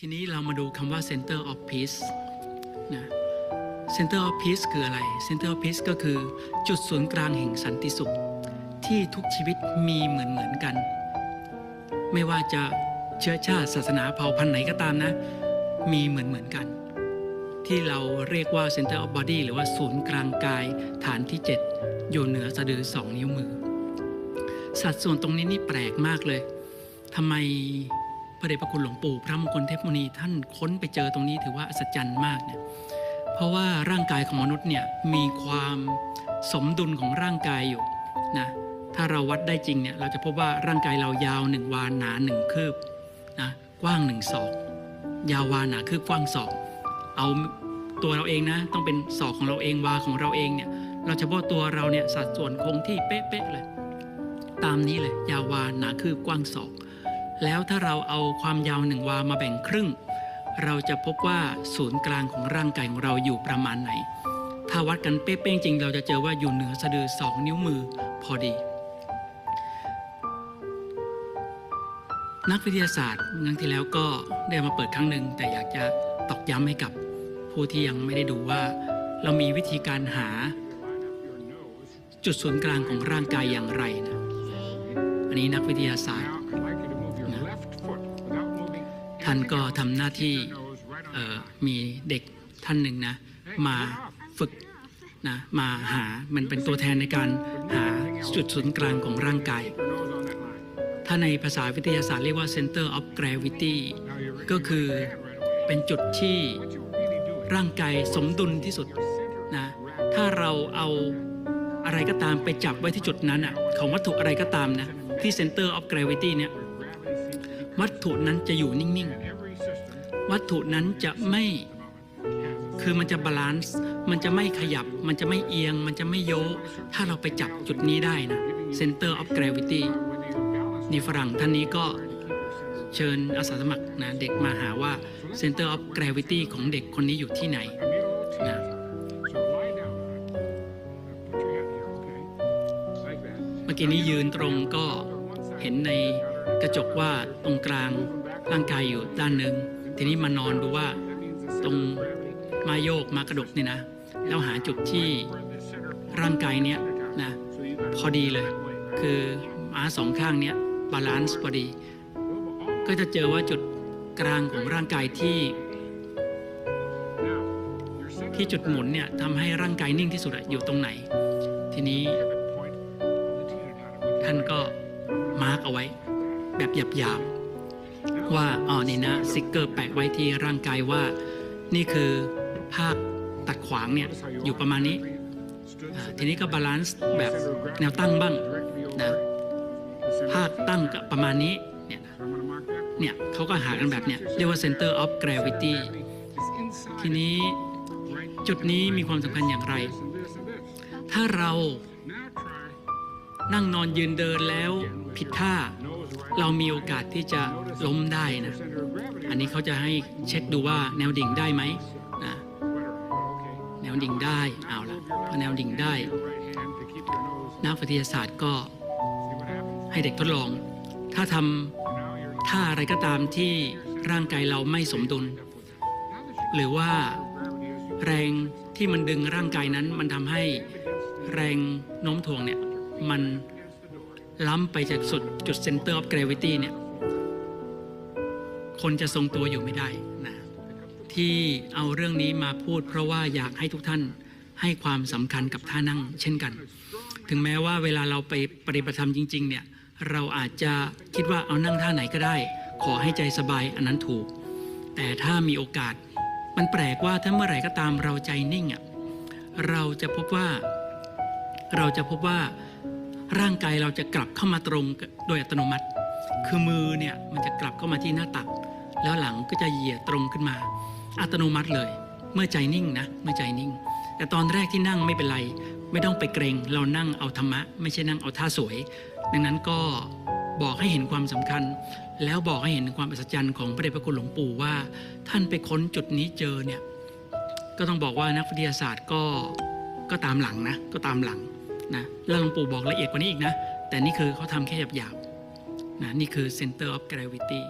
ทีนี้เรามาดูคำว่า center of peace นะ center of peace คืออะไร center of peace ก็คือจุดศูนย์กลางแห่งสันติสุข ที่ทุกชีวิตมีเหมือนเหมือนกัน ไม่ว่าจะเชื้อชาติศาสนาเผ่าพันธุ์ไหนก็ตามนะ มีเหมือนเหมือนกัน ที่เราเรียกว่า center of body หรือว่าศูนย์กลางกายฐานที่ 7 อยู่เหนือสะดือสองนิ้วมือ สัดส่วนตรงนี้นี่แปลกมากเลยทำไม พระเดชพระคุณหลวงปู่พระมงคลเทพมุนีท่านค้นไปเจอตรงนี้ถือว่าอัศจรรย์มากเนี่ยเพราะว่าร่างกายของมนุษย์เนี่ยมีความสมดุลของร่างกายอยู่นะถ้าเราวัดได้จริงเนี่ยเราจะพบว่าร่างกายเรายาวหนึ่งวาหนาหนึ่งคืบนะกว้างหนึ่งศอกยาววาหนาคืบกว้างศอกเอาตัวเราเองนะต้องเป็นศอกของเราเองวาของเราเองเนี่ยเราเฉพาะตัวเราเนี่ยสัดส่วนคงที่เป๊ะๆเลย ตามนี้เลยยาววาหนาคืบกว้างศอก แล้วถ้าเราเอาความยาวหนึ่งวามาแบ่งครึ่ง เราจะพบว่าศูนย์กลางของร่างกายของเราอยู่ประมาณไหน ถ้าวัดกันเป๊ะๆจริง เราจะเจอว่าอยู่เหนือสะดือสองนิ้วมือพอดี นักวิทยาศาสตร์ครั้งที่แล้วก็ได้มาเปิดครั้งหนึ่งแต่อยากจะตอกย้ำให้กับผู้ที่ยังไม่ได้ดูว่า เรามีวิธีการหา จุดศูนย์กลางของร่างกายอย่างไรนะอันนี้นักวิทยาศาสตร์ ท่านก็ทำหน้าที่มีเด็กท่านหนึ่งนะมาฝึกนะมาหามันเป็นตัวแทนในการหาจุดศูนย์กลางของร่างกาย ถ้าในภาษาวิทยาศาสตร์เรียกว่า center of gravity ก็คือเป็นจุดที่ร่างกายสมดุลที่สุดนะถ้าเราเอาอะไรก็ตามไปจับไว้ที่จุดนั้นอะของวัตถุอะไรก็ตามนะที่ center of gravity เนี่ย วัตถุนั้นจะอยู่นิ่งๆ วัตถุนั้นจะไม่ คือมันจะบาลานซ์ มันจะไม่ขยับ มันจะไม่เอียง มันจะไม่โยกถ้าเราไปจับจุดนี้ได้นะ center of gravity นี่ฝรั่งท่านนี้ก็เชิญอาสาสมัครนะเด็กมาหาว่า center of gravity ของเด็กคนนี้อยู่ที่ไหนนะเมื่อกี้นี้ยืนตรงก็เห็นใน กระจกว่าตรงกลางร่างกายอยู่ด้านหนึ่งทีนี้มานอนดูว่าตรงมาโยกมากระดกเนี่ยนะ แล้วหาจุดที่ร่างกายเนี้ยนะพอดีเลย คือม้าสองข้างเนี้ยบาลานซ์พอดี ก็จะเจอว่าจุดกลางของร่างกายที่ ที่จุดหมุนเนี่ยทำให้ร่างกายนิ่งที่สุดอะอยู่ตรงไหน ทีนี้ท่านก็มาร์กเอาไว้ แบบหยาบๆว่าอ๋อนี่นะสติกเกอร์แปะไว้ที่ร่างกายว่า นี่คือภาคตัดขวางเนี่ยอยู่ประมาณนี้ ทีนี้ก็บาลานซ์แบบแนวตั้งบ้างนะภาคตั้งก็ประมาณนี้เนี่ยเนี่ยเขาก็หากันแบบเนี่ยเรียกว่า center of gravity ทีนี้จุดนี้มีความสำคัญอย่างไร ถ้าเรานั่งนอนยืนเดินแล้วผิดท่า เรามีโอกาสที่จะล้มได้นะ อันนี้เขาจะให้เช็คดูว่าแนวดิ่งได้ไหมนะแนวดิ่งได้เอาละพอแนวดิ่งได้ นักวิทยาศาสตร์ก็ให้เด็กทดลอง ถ้าทำท่าอะไรก็ตามที่ร่างกายเราไม่สมดุล หรือว่าแรงที่มันดึงร่างกายนั้น มันทำให้แรงโน้มถ่วงเนี่ยมัน ล้ำไปจากสุดจุด center of gravity เนี่ย คนจะทรงตัวอยู่ไม่ได้นะ ที่เอาเรื่องนี้มาพูด เพราะว่าอยากให้ทุกท่านให้ความสำคัญกับท่านั่ง เช่นกัน ถึงแม้ว่าเวลาเราไปปฏิบัติธรรมจริง ๆ เนี่ย เราอาจจะคิดว่าเอานั่งท่าไหนก็ได้ ขอให้ใจสบายอันนั้นถูก แต่ถ้ามีโอกาส มันแปลกว่าถ้าเมื่อไหร่ก็ตามเราใจนิ่งอะ เราจะพบว่า เราจะพบว่า ร่างกายเราจะกลับเข้ามาตรงโดยอัตโนมัติ คือมือเนี่ยมันจะกลับเข้ามาที่หน้าตัก แล้วหลังก็จะเหยียดตรงขึ้นมา อัตโนมัติเลย เมื่อใจนิ่งนะเมื่อใจนิ่ง แต่ตอนแรกที่นั่งไม่เป็นไร ไม่ต้องไปเกรงเรานั่งเอาธรรมะ ไม่ใช่นั่งเอาท่าสวย ดังนั้นก็บอกให้เห็นความสำคัญ แล้วบอกให้เห็นความอัศจรรย์ของพระเดชพระคุณหลวงปู่ว่า ท่านไปค้นจุดนี้เจอเนี่ยก็ต้องบอกว่านักวิทยาศาสตร์ก็ก็ตามหลังนะก็ตามหลัง นะแล้วหลวงปู่บอกละเอียดกว่านี้อีกนะ แต่นี่คือเขาทำแค่หยาบๆนะนี่คือ center of gravity